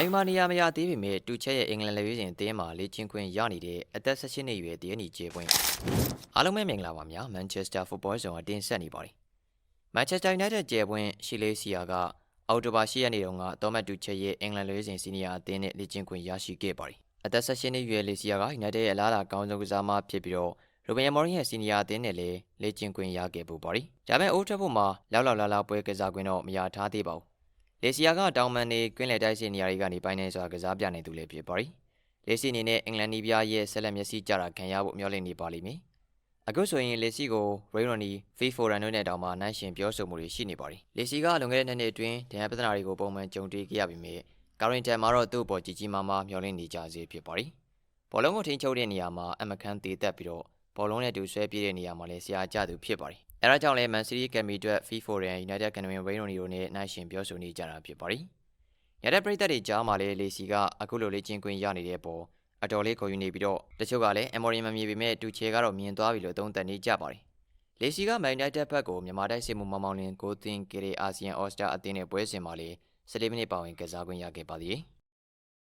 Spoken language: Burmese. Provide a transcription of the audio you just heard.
နိုင်မာနီယာမရသေးပေမဲ့တူချက်ရဲ့အင်္ဂလန်လက်ရွေးစင်အသင်းမှာလေ့ကျင့်ခွင့်ရနေတဲ့အသက်16နှစ်အရွယ်တရနီကျေပွင့်အားလုံးပဲမင်္ဂလာပါများမန်ချက်စတာဖုတ်ဘောဆောင်အတင်းဆက်နေပါတယ်မန်ချက်စတာယူနိုက်တက်ကျေပွင့်ရှီလေးစီယာကအော်တိုဘာ10ရက်နေ့တုန်းကတော်မတ်တူချက်ရဲ့အင်္ဂလန်လက်ရွေးစင်စီနီယာအသင်းနဲ့လေ့ကျင့်ခွင့်ရရှိခဲ့ပါတယ်အသက်16နှစ်အရွယ်လေစီယာကယူနိုက်တက်ရဲ့အလားအလာကောင်းဆုံးကစားမဖြစ်ပြီးတော့ရိုဘင်ယမော်ရင်ရဲ့စီနီယာအသင်းနဲ့လည်းလေ့ကျင့်ခွင့်ရခဲ့ပူပါတယ်ဒါပေမဲ့အိုးထက်ဖို့မှာလောက်လောက်လာလာပွဲကစားခွင့်တော့မရထားသေးပါဘူး လေစီယာကတောင်မန်နေကွင်းလယ်တိုက်စစ်နေရာတွေကနေပိုင်းနေစွာကစားပြနေသူလည်းဖြစ်ပါရီလေစီအနေနဲ့အင်္ဂလန်နီးပြားရဲ့ဆက်လက်မျက်စိကြတာခံရဖို့မျှော်လင့်နေပါလိမ့်မယ်အခုဆိုရင်လေစီကိုရေရွန်နီဖီဖိုရန်တို့နဲ့တောင်မှနိုင်ရှင်ပြောဆိုမှုတွေရှိနေပါရီလေစီကလွန်ခဲ့တဲ့နှစ်နှစ်အတွင်းဒဏ်ရာပြဿနာတွေကိုပုံမှန်ကြုံတွေ့ခဲ့ရပြီးမြဲကာရင်တန်မှာတော့သူ့အပေါ်ကြီးကြီးမားမားမျှော်လင့်နေကြစေဖြစ်ပါရီဘောလုံးကိုထိန်းချုပ်တဲ့နေရာမှာအမခန်းတည်တက်ပြီးတော့ဘောလုံးနဲ့တူဆွဲပြေးတဲ့နေရာမှာလည်းဆရာကျသူဖြစ်ပါရီ အဲဒါကြောင့်လည်း Man City Academy အတွက် FIFA and United Academy Wayne Rooney တို့နဲ့နိုင်ရှင်ပြောဆိုနေကြတာဖြစ်ပါရီ။ရတဲ့ပြည်သက်တွေကြားမှာလည်းလေစီကအခုလိုလေ့ကျင့်ခွင့်ရနေတဲ့ပေါ်အတော်လေးခေါ်ယူနေပြီးတော့တချို့ကလည်း Emory မမြင်ပေမဲ့တူချေကတော့မြင်သွားပြီလို့သုံးသပ်နေကြပါတယ်။လေစီက Man United ဘက်ကိုမြန်မာတိုက်စစ်မှုမောင်မောင်လင်းကိုသင်ကရီအာဆီယံအော်စတာအသင်းနဲ့ပွဲစဉ်မှာလေ14မိနစ်ပါဝင်ကစားခွင့်ရခဲ့ပါသေးတယ်။